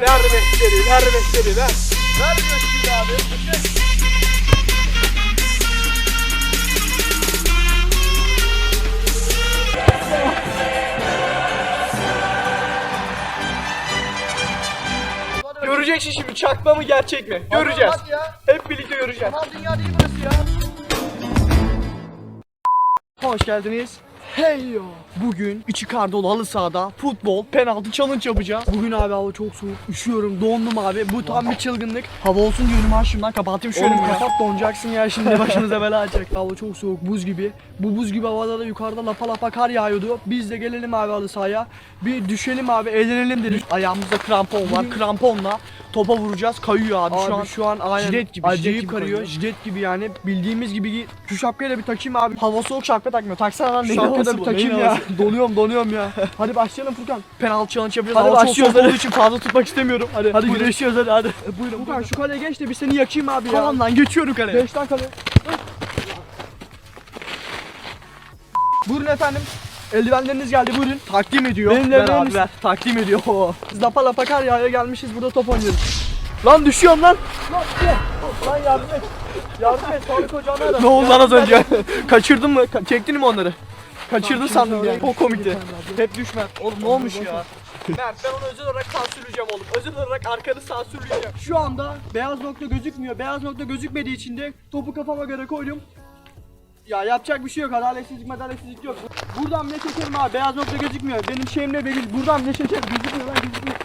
Ver meşleri, ver meşleri, ver. Ver meşleri abi. Göreceksin şimdi çakma mı gerçek mi? Göreceğiz. Hadi ya. Hep birlikte göreceğiz. Tamam dünya değil burası ya. Hoş geldiniz. Hey yo. Bugün içi kar dolu halı sahada futbol penaltı challenge yapacağız. Bugün abi hava çok soğuk. Üşüyorum dondum abi. Bu tam bir çılgınlık. Hava olsun diyorum ha şundan kapatayım şöyle. Bir kapat donacaksın ya şimdi başımıza bela açacak. Hava çok soğuk buz gibi. Bu buz gibi havada da yukarıda lapa lapa kar yağıyordu. Biz de gelelim abi halı sahaya. Bir düşelim abi eğlenelim dedik. Ayağımızda krampon var. Kramponla topa vuracağız. Kayıyor abi, şu an. Şu an aynen jilet gibi, acayip jilet gibi karıyor. kayıyor. Jilet gibi yani bildiğimiz gibi şu şapkayı da bir takayım abi. Hava soğuk şapka takmıyor. Taksana lan. Şapka da bir takayım ya. Donuyorum donuyorum ya. Hadi başlayalım Furkan. Penaltı challenge yapacağız. Hadi Hava çok başlıyoruz, soğuk olduğu için fazla tutmak istemiyorum. Hadi, Hadi buyurun. güreşiyoruz hadi hadi. E, buyurun Furkan şu kaleye geç de bir seni yakayım abi ya. Tamam lan geçiyorum kaleye. 5 kale. Buyurun efendim. Eldivenleriniz geldi buyurun. Takdim ediyor. Benim ver abi ver. Takdim ediyor. Biz lapa lapa kar yağıyor gelmişiz burada top oynuyoruz. Lan düşüyorum lan. Lan, lan yardım et. Yardım et. Sağlık ocağına ara. Ne oldu lan az önce? Kaçırdın mı? Ka- çektin mi onları? Kaçırdın şimdi sandım ya. Çok komikti. Hep düşme. Oğlum ne olmuş ya? Mert ben onu özel olarak sansürleyeceğim oğlum. Özel olarak arkanı sansürleyeceğim. Şu anda beyaz nokta gözükmüyor. Beyaz nokta gözükmediği için de topu kafama göre koydum. Ya yapacak bir şey yok. Adaletsizlik madaletsizlik yok. Buradan ne çekerim abi? Beyaz nokta gözükmüyor. Benim şeyim ne belli. Buradan ne çekerim? Gözükmüyor lan gözükmüyor.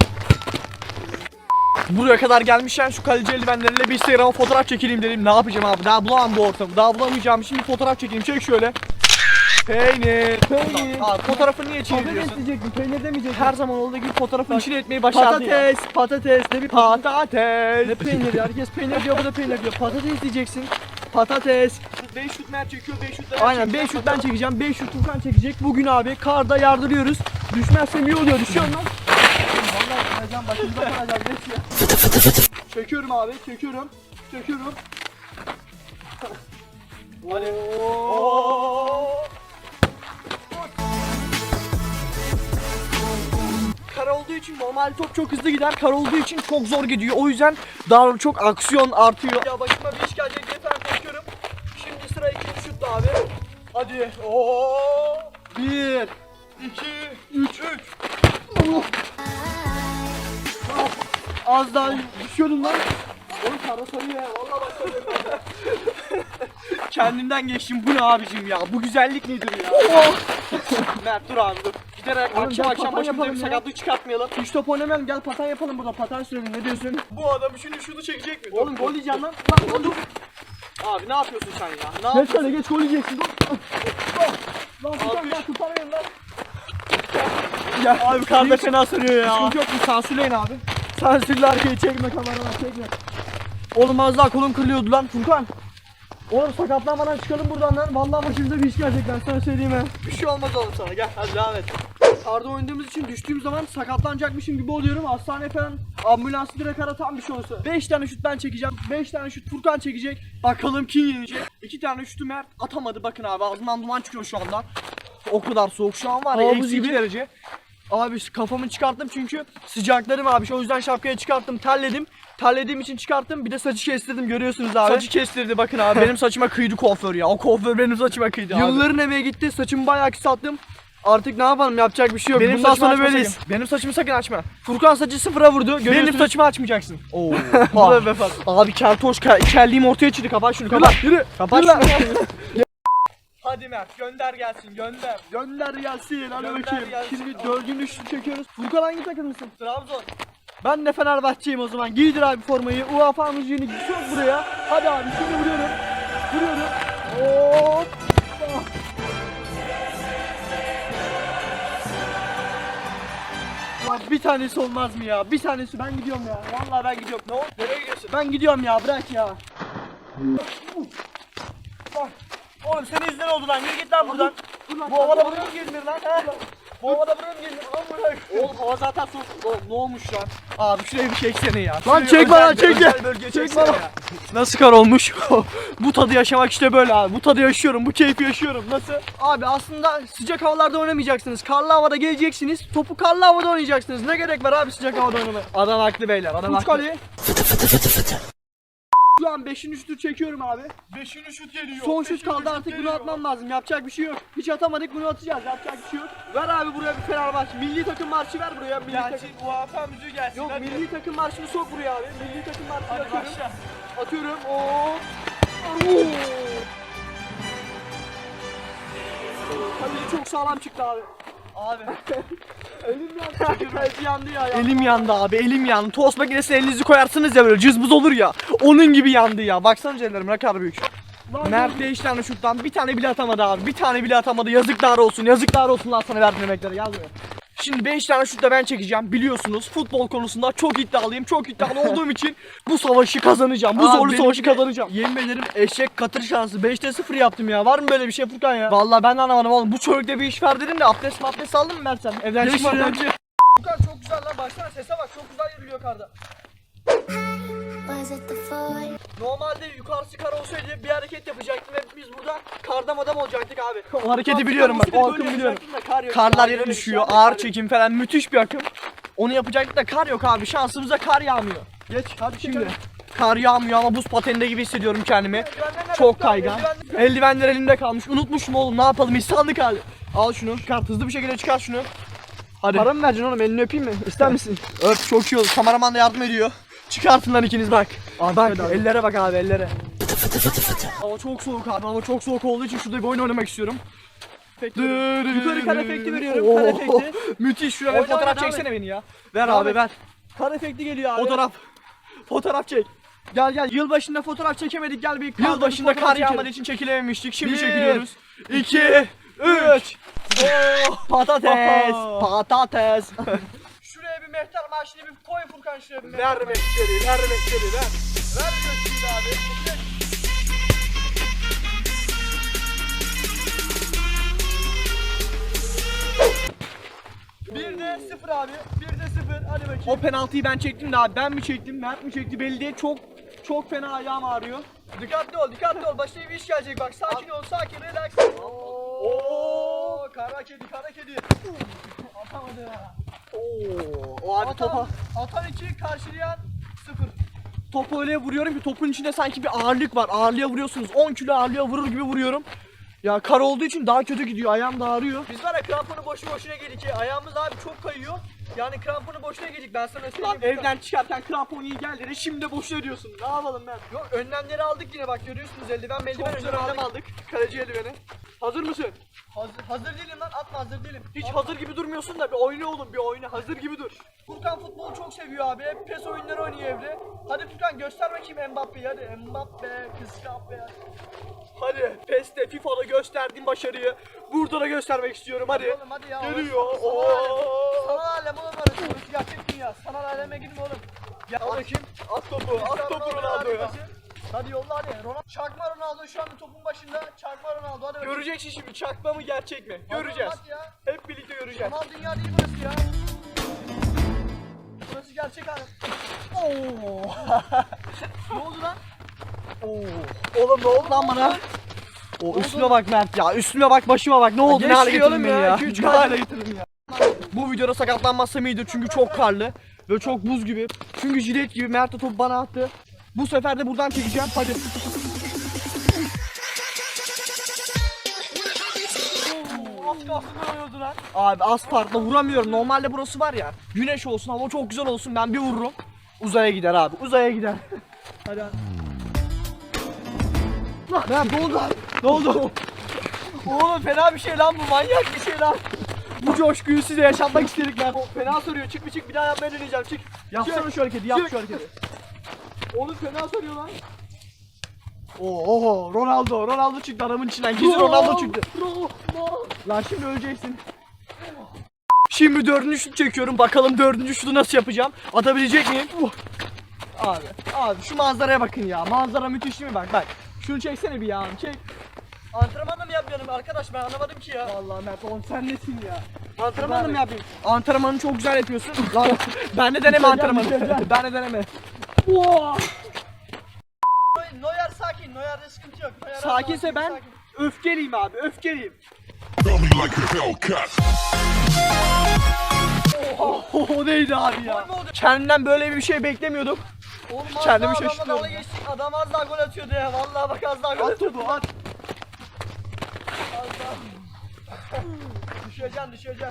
Buraya kadar gelmişken şu kaleci eldivenleriyle bir Instagram'a fotoğraf çekileyim dedim. Ne yapacağım abi? Daha bulamam bu ortamı. Daha bulamayacağım. bir fotoğraf çekeyim. Çek şöyle. Peynir. Peynir. Abi fotoğrafı niye Patates çeviriyorsun? diyecektim peynir demeyecektim. Her zaman olduğu gibi fotoğrafın içine etmeyi başardı ya. Patates, patates ne bir Patates. Ne peyniri? Herkes peynir diyor bu da peynir diyor. Patates diyeceksin. Patates. 5 şut Mert çekiyor 5 şut Aynen 5 şut ben çekeceğim. 5 şut Furkan çekecek. Bugün abi karda yardırıyoruz. Düşmezsem iyi oluyor. Düşüyorum lan. Vallahi kıracağım başımıza kıracağız. Geç ya. Çekiyorum abi çekiyorum. Çekiyorum. Hadi. İçin normal top çok hızlı gider. Kar olduğu için çok zor gidiyor. O yüzden daha çok aksiyon artıyor. Ya başıma bir iş gelecek diye ben çekiyorum. Şimdi sıra ikinci şutta abi. Hadi. Oo. Bir, iki, üç, üç. Az daha düşüyordum lan. Oğlum kara sarıyor ya. Vallahi bak sarıyor. Kendimden geçtim. Bu ne abicim ya? Bu güzellik nedir ya? Mert dur abi dur. Giderek Oğlum akşam gel akşam başımıza bir yapalım ya. sakatlık çıkartmayalım. Hiç top oynamayalım. Gel patan yapalım burada. Patan sürelim. Ne diyorsun? Bu adam şimdi şunu çekecek mi? Oğlum gol yiyeceksin lan. Lan oğlum. Abi ne yapıyorsun sen ya? Ne Geç yapıyorsun? şöyle geç gol yiyeceksin. Lan Furkan Abi. gel kurtarmayın lan. Ya abi karda fena sarıyor ya. Sıkıntı yok mu? Sansürleyin abi. Sansürle arkayı çekme kameradan çekme. Oğlum az daha kolum kırılıyordu lan Furkan. Oğlum sakatlanmadan çıkalım buradan lan. Vallahi başımıza bir iş gelecek ben sana söyleyeyim he. Bir şey olmaz oğlum sana. Gel hadi devam et. Karda oynadığımız için düştüğüm zaman sakatlanacakmışım gibi oluyorum. Hastane falan ambulansı direkt aratan bir şey olsa. 5 tane şut ben çekeceğim. 5 tane şut Furkan çekecek. Bakalım kim yenecek. 2 tane şutu Mert atamadı. Bakın abi ağzından duman çıkıyor şu anda. O kadar soğuk şu an var ya. Havuz Eksi gibi. 2 derece. Abi kafamı çıkarttım çünkü sıcaklarım abi. O yüzden şapkayı çıkarttım. Terledim. Terlediğim için çıkarttım. Bir de saçı kestirdim görüyorsunuz abi. Saçı kestirdi bakın abi. Benim saçıma kıydı kuaför ya. O kuaför benim saçıma kıydı abi. Yılların emeği gitti. Saçımı bayağı kısalttım. Artık ne yapalım yapacak bir şey yok. benim Bundan saçımı sonra açma böyleyiz. sakın. Benim saçımı sakın açma. Furkan saçı sıfıra vurdu. Benim Görüyorsunuz. saçımı açmayacaksın. Oo. Bu da vefat. Abi keltoş ke kelliğim ortaya çıktı. Kapat şunu kapat. yürü. Kapat şunu. Hadi Mert gönder gelsin gönder. Gönder gelsin. Hadi Gönder bakayım. gelsin. Şimdi dördüncü şut çekiyoruz. Furkan hangi takımlısın? Trabzon. Ben de Fenerbahçe'yim o zaman. Giydir abi formayı. UEFA müziğini sok buraya. Hadi abi şimdi vuruyorum. Vuruyorum. Hop. Bir tanesi olmaz mı ya? Bir tanesi ben gidiyorum ya. Vallahi ben gidiyorum. Ne oldu? Nereye gidiyorsun? Ben gidiyorum ya. Bırak ya. Oğlum senin yüzünden oldu lan. Yürü git lan buradan. Bu havada bunu mu gezinir lan? He? Havada buraya mı? Amına Oğlum hava zaten soğuk. Oğlum ne olmuş lan? Abi şuraya bir çeksene ya. Lan, bir- çekme. özel bölgeye Çekme çeksene lan. ya. Nasıl kar olmuş? bu tadı yaşamak işte böyle abi. Bu tadı yaşıyorum. Bu keyfi yaşıyorum. Nasıl? Abi aslında sıcak havalarda oynamayacaksınız. Karlı havada geleceksiniz. Topu karlı havada oynayacaksınız. Ne gerek var abi sıcak havada oynamaya? Adam haklı beyler. Adam haklı. kaleye. Şu an 5. şutu çekiyorum abi. Beşinci şut geliyor. Son şut kaldı artık bunu atmam lazım. Yapacak bir şey yok. Hiç atamadık bunu atacağız. Yapacak bir şey yok. Ver abi buraya bir Fenerbahçe. Milli takım marşı ver buraya. Milli takım. Gelsin UEFA müziği gelsin. Yok hadi. milli takım marşını sok buraya abi. Milli takım marşını Hadi atıyorum. başla. Atıyorum. Oo. Oo. Kaleci çok sağlam çıktı abi. Abi. Elim yandı. Kaleci yandı ya. yandı. Elim yandı abi elim yandı. Tost makinesine elinizi koyarsınız ya böyle cızbız olur ya. Onun gibi yandı ya. Baksana ellerim ne kadar büyük. Lan Mert 5 tane şuttan bir tane bile atamadı abi. Bir tane bile atamadı. Yazıklar olsun. Yazıklar olsun lan sana verdiğin emeklere. Buraya. Şimdi 5 tane şut da ben çekeceğim. Biliyorsunuz futbol konusunda çok iddialıyım. Çok iddialı olduğum için bu savaşı kazanacağım. Bu Aa, zorlu benim savaşı de- kazanacağım. Yemin ederim eşek katır şansı. 5'te 0 yaptım ya. Var mı böyle bir şey Furkan ya? Vallahi ben de anlamadım oğlum. Bu çocukta bir iş var dedim de abdest mabdest aldın mı Mert sen? Evden önce. Furkan çok güzel lan. Baksana sese bak. Çok güzel yürüyor karda. Normalde yukarısı kar olsaydı bir hareket yapacaktım ve biz burada karda madam olacaktık abi. O hareketi biliyorum bak, o akımı biliyorum. Kar yok. Karlar Kar yere düşüyor. Ağır çekim falan müthiş bir akım. Onu yapacaktık da kar yok abi. Şansımıza kar yağmıyor. Geç hadi Şimdi kar yağmıyor ama buz pateninde gibi hissediyorum kendimi. Çok kaygan. Eldivenler- elimde kalmış. Unutmuşum oğlum. Ne yapalım? İnsanlık hali. Al şunu. Çıkart. Hızlı bir şekilde çıkar şunu. Hadi. Para mı vereceksin oğlum? Elini öpeyim mi? İster misin? Öp çok iyi olur. Kameraman da yardım ediyor. Çıkartın lan ikiniz bak. bak hadi, hadi. ellere bak abi ellere. Hava çok soğuk abi. Hava çok soğuk olduğu için şurada bir oyun oynamak istiyorum. Yukarı kar efekti veriyorum, kar efekti. Müthiş şuraya bir fotoğraf çeksene beni ya. Ver abi ver. Kar efekti geliyor abi. Fotoğraf. Fotoğraf çek. Gel gel. Yılbaşında fotoğraf çekemedik. Gel bir karda Yıl başında bir fotoğraf kar yağmadığı için çekilememiştik. Şimdi Bir, çekiliyoruz. 2 3 Patates. Patates. Mehter marşını bir koy Furkan şuraya bir ver meşgeri, ver meşgeri, ver. Ver göstereyim abi. Bir de sıfır abi. Bir de sıfır. Hadi bakayım. O penaltıyı ben çektim de abi ben mi çektim, Mert mi çekti belli değil. Çok çok fena ayağım ağrıyor. Dikkatli ol, dikkatli ol. Başına bir iş gelecek bak. Sakin ol, sakin, relax. Oo, kara kedi, kara kedi. Atamadı. Oo, o abi topa Atan, atan iki, karşılayan sıfır. topu öyle vuruyorum ki topun içinde sanki bir ağırlık var. Ağırlığa vuruyorsunuz. 10 kilo ağırlığa vurur gibi vuruyorum. Ya kar olduğu için daha kötü gidiyor. Ayağım da ağrıyor. Biz var ya kramponu boşu boşuna yedik. Ayağımız abi çok kayıyor. Yani kramponu boşuna yedik. Ben sana söyleyeyim. Lan evden çıkarken krampon iyi geldi. Şimdi boşuna diyorsun. Ne yapalım ben? Yok önlemleri aldık yine bak görüyorsunuz eldiven meldiven önlem aldık. aldık. Kaleci eldiveni. Hazır mısın? Hazır, hazır değilim lan atma hazır değilim. Hiç Atma. hazır gibi durmuyorsun da bir oyna oğlum bir oyna. Hazır gibi dur. Furkan futbolu çok seviyor abi. Hep pes oyunları oynuyor evde. Hadi Furkan göster bakayım Mbappe'yi hadi. Mbappe, kıskanma. Hadi PES'te FIFA'da gösterdiğim başarıyı burada da göstermek istiyorum hadi. Oğlum hadi ya. Geliyor. orası Oo. Sanal alem oğlum orası. Gerçek dünya. Sanal aleme gidin oğlum. Al bakayım. At topu, at topu Ronaldo'ya. Hadi yolla hadi. Ronaldo, çakma Ronaldo şu anda topun başında. Çakma Ronaldo hadi. Göreceksin şimdi çakma mı gerçek mi? Hadi Göreceğiz. hadi ya. Hep birlikte göreceğiz. Sanal dünya değil burası ya. Burası gerçek alem. Oo. Ne oldu lan? Oo. Oğlum ne oldu lan bana? O üstüme bak Mert ya. Üstüme bak, başıma bak. Ne oldu? Ne hale getirdin beni ya. ya? İki, üç Ne kere. hale getirdin ya? Bu videoda sakatlanmazsam iyidir çünkü çok karlı ve çok buz gibi. Çünkü jilet gibi Mert de topu bana attı. Bu sefer de buradan çekeceğim. Hadi. Lan. Abi az farkla vuramıyorum. Normalde burası var ya. Güneş olsun, hava çok güzel olsun. Ben bir vururum. Uzaya gider abi. Uzaya gider. Hadi hadi. Mert ne oldu? Ne oldu? Oğlum fena bir şey lan bu manyak bir şey lan. Bu coşkuyu size yaşatmak istedik. O fena soruyor çık bir çık bir daha yapmaya deneyeceğim çık. Yapsana şu hareketi, yap şu hareketi. Oğlum fena soruyor lan. Oo, Ronaldo, Ronaldo çıktı adamın içinden. Gizli Ronaldo çıktı. Ronaldo. Lan şimdi öleceksin. Şimdi dördüncü şut çekiyorum. Bakalım dördüncü şutu nasıl yapacağım. Atabilecek miyim? Uh. Abi, abi şu manzaraya bakın ya. Manzara müthiş değil mi bak bak. Şunu çeksene bir ya. Çek. Antrenmanla mı yapıyorum arkadaş ben anlamadım ki ya. Vallahi Mert oğlum sen nesin ya? Antrenmanla mı yapayım? Antrenmanı çok güzel yapıyorsun. Lan ben de deneme antrenmanı. ben de deneme. Noyer sakin, Noyer'de sıkıntı yok. Neuer Sakinse sakin, ben öfkeliyim abi öfkeliyim. Feel me like a Hellcat. O neydi abi ya? Gol mü oldu? Kendimden böyle bir şey beklemiyordum. Oğlum az Kendimi daha adamla şaşırtıyorum dalga geçtik. Adam az daha gol atıyordu ya. Vallahi bak az daha gol At atıyordu. topu at. Az daha. düşeceksin düşeceksin.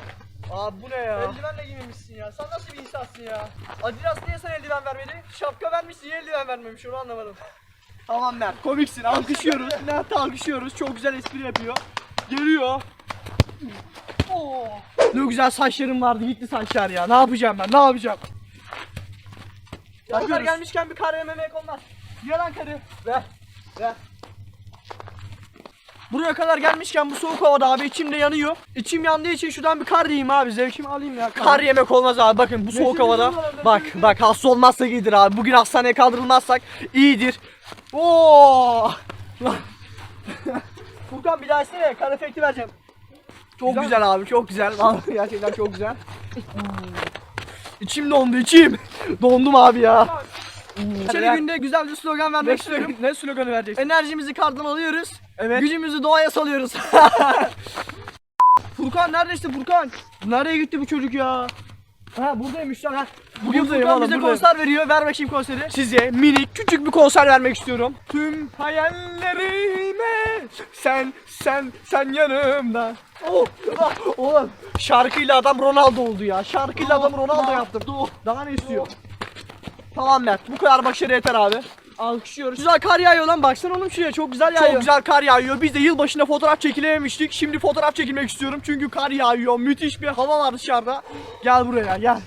Abi bu ne ya? Eldivenle giymemişsin ya. Sen nasıl bir insansın ya? Adidas niye sana eldiven vermedi? Şapka vermiş niye eldiven vermemiş onu anlamadım. Tamam Mert komiksin alkışlıyoruz. Mert alkışlıyoruz. Çok güzel espri yapıyor. Geliyor. Oo. Ne güzel saçlarım vardı gitti saçlar ya. Ne yapacağım ben? Ne yapacağım? Ya kadar Yapıyoruz. gelmişken bir kar yememek olmaz. Yalan karı. Ver. Ver. Buraya kadar gelmişken bu soğuk havada abi içim de yanıyor. İçim yandığı için şuradan bir kar yiyeyim abi. Zevkimi alayım ya. Kar yemek olmaz abi bakın bu soğuk Neşeli havada. Bak bak hasta olmazsa iyidir abi. Bugün hastaneye kaldırılmazsak iyidir. Oo! Furkan bir daha istene kar efekti vereceğim. Çok Güzel güzel, abi çok güzel. Vallahi gerçekten çok güzel. içim dondu içim. Dondum abi ya. Şöyle Ver. günde güzel bir slogan vermek istiyorum. ne sloganı vereceksin? Enerjimizi kardan alıyoruz. Evet. Gücümüzü doğaya salıyoruz. Furkan neredesin Furkan? Nereye gitti bu çocuk ya? Ha buradaymış lan ha. Bugün Buradayım Furkan oğlum, bize buradayım. konser veriyor. Ver bakayım konseri. Size minik küçük bir konser vermek istiyorum. Tüm hayallerime sen sen sen yanımda. Oh, ah, oğlum şarkıyla adam Ronaldo oldu ya. Şarkıyla adam Ronaldo yaptım. Daha ne istiyor? Tamam Mert bu kadar başarı yeter abi. Alkışlıyoruz. güzel kar yağıyor lan baksana oğlum şuraya çok güzel yağıyor. Çok güzel kar yağıyor. Biz de yılbaşında fotoğraf çekilememiştik. Şimdi fotoğraf çekilmek istiyorum. Çünkü kar yağıyor. Müthiş bir hava var dışarıda. Gel buraya gel.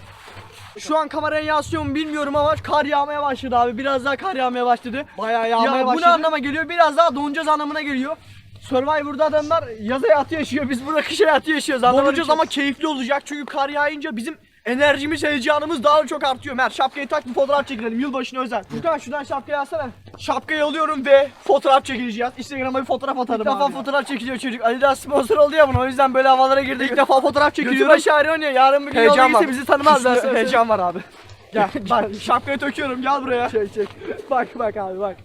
Şu an kameraya yansıyor mu bilmiyorum ama kar yağmaya başladı abi. Biraz daha kar yağmaya başladı. Bayağı yağmaya Ya bu ne başladı. anlama geliyor? Biraz daha donacağız anlamına geliyor. Survivor'da adamlar yaz hayatı yaşıyor. Biz burada kış hayatı yaşıyoruz. Donacağız ama keyifli olacak. Çünkü kar yağınca bizim enerjimiz, heyecanımız daha da çok artıyor. Mert şapkayı tak bir fotoğraf çekilelim. Yılbaşına özel. Furkan şuradan şapkayı alsana. Şapkayı alıyorum ve fotoğraf çekileceğiz. Instagram'a bir fotoğraf atarım İlk defa abi. fotoğraf çekiliyor çocuk. Adidas sponsor oldu ya buna o yüzden böyle havalara girdi. İlk defa fotoğraf Götü çekiliyorum. başı ağrıyor oynuyor. Yarın bir gün yola Heyecan var. gitse bizi tanımazlar. Üstüne Heyecan var abi. Gel bak şapkayı töküyorum gel buraya. Çek çek. Bak bak abi bak.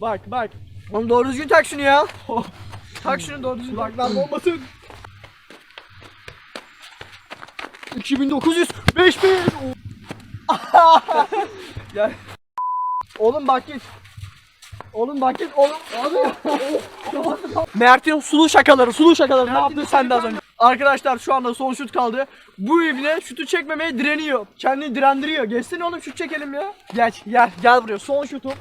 Bak bak. Oğlum doğru düzgün tak şunu ya. tak şunu doğru düzgün. Kulaklar olmasın. 2900 5000 Gel. Oğlum bak git. Oğlum bak git oğlum. Mert'in sulu şakaları, sulu şakaları ne yaptın sen de az önce? Arkadaşlar şu anda son şut kaldı. Bu evine şutu çekmemeye direniyor. Kendini direndiriyor. Geçsene oğlum şut çekelim ya. Geç gel gel buraya son şutum.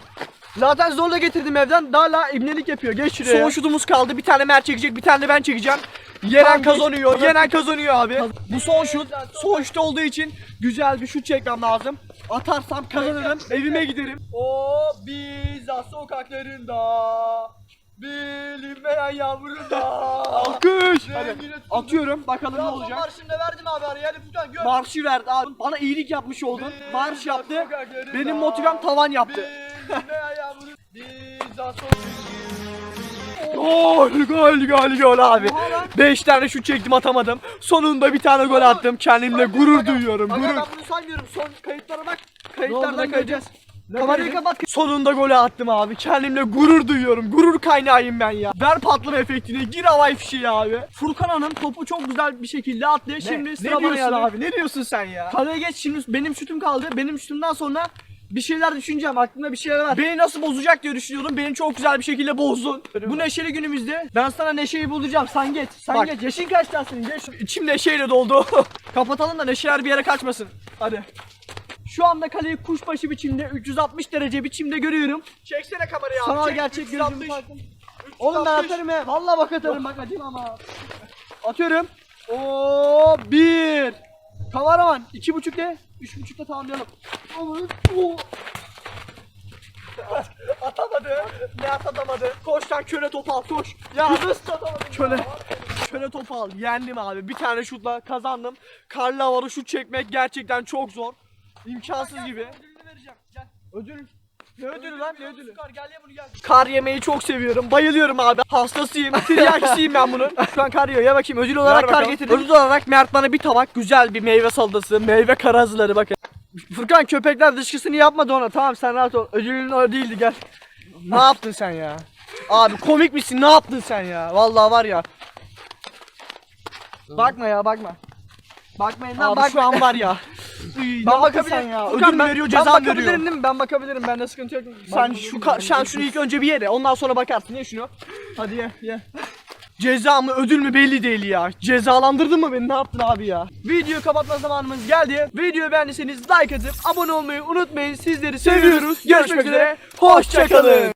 Zaten zorla getirdim evden. Daha la ibnelik yapıyor. Geç şuraya. Son şutumuz kaldı. Bir tane Mert çekecek, bir tane de ben çekeceğim. Yenen kazanıyor. Yenen kazanıyor abi. Bu son şut. Son şut olduğu için güzel bir şut çekmem lazım. Atarsam kazanırım. Evime giderim. O biza sokaklarında bilinmeyen yağmurunda. Alkış. Hadi. Atıyorum. Bakalım ne Trabzon olacak. marşında verdim abi araya. Hadi Furkan gör. Marşı verdi abi. Bana iyilik yapmış oldun. Marş yaptı. Benim motivem tavan yaptı. Bilinmeyen yağmurunda biza sokaklarında. Gol gol gol gol abi. Oha lan. 5 tane şut çektim atamadım. Sonunda bir tane gol attım. Kendimle gurur duyuyorum. Aga Gurur. ben bunu saymıyorum. Son kayıtlara bak. Ne Kayıtlardan oldu lan göreceğiz. Kamerayı kapat. Sonunda golü attım abi. Kendimle gurur duyuyorum. Gurur kaynağıyım ben ya. Ver patlama efektini. Gir havai fişeği abi. Furkan Hanım topu çok güzel bir şekilde attı. Şimdi ne bana diyorsun geldi. abi? Ne diyorsun sen ya? Kaleye geç şimdi benim şutum kaldı. Benim şutumdan sonra bir şeyler düşüneceğim. Aklımda bir şeyler var. Beni nasıl bozacak diye düşünüyordum. Beni çok güzel bir şekilde bozdun. Bu neşeli günümüzde ben sana neşeyi bulacağım. Sen geç. Sen Bak. geç. Yaşın kaç senin? Geç. İçim neşeyle doldu. Kapatalım da neşeler bir yere kaçmasın. Hadi. Şu anda kaleyi kuşbaşı biçimde 360 derece biçimde görüyorum. Çeksene kamerayı abi. Sana Çek. gerçek 360. gözümü farkım. Oğlum ben 360. atarım he. Vallahi bak atarım bak atayım ama. Atıyorum. Oo bir. Kameraman iki buçuk de. Üç buçukta tamamlayalım. Oğlum, oo. Atamadı. Ne atamadı? Koş lan köle topu al koş. Ya nasıl atamadım Köle. ya? Köle topu al. Yendim abi. Bir tane şutla kazandım. Karlı havada şut çekmek gerçekten çok zor. İmkansız gibi. Ödülünü vereceğim. Gel. Ödül. Ne ödülü lan ne ödülü? Kar gel ye bunu gel. Kar yemeyi çok seviyorum. Bayılıyorum abi. Hastasıyım. Tiryakisiyim ben bunun. Şu an kar yiyor. Ya bakayım ödül olarak kar getirdim. Ödül olarak Mert bana bir tabak güzel bir meyve salatası, meyve karazları bakın. Furkan köpekler dışkısını yapmadı ona. Tamam sen rahat ol. Ödülün o değildi gel. ne yaptın sen ya? Abi komik misin? Ne yaptın sen ya? Vallahi var ya. Bakma ya bakma. Bakmayın lan Abi bak şu an var ya. ben bakabilirim ya? Ödül ben- veriyor, ben ceza bakabilirim veriyor? değil mi? Ben bakabilirim. Bende sıkıntı yok. Sen şu ka- sen şunu ilk önce bir yere. Ondan sonra bakarsın. Ye şunu. Hadi ye ye. Ceza mı ödül mü belli değil ya. Cezalandırdın mı beni ne yaptın abi ya? Videoyu kapatma zamanımız geldi. Videoyu beğendiyseniz like atıp abone olmayı unutmayın. Sizleri seviyoruz. Görüşmek üzere. Hoşçakalın.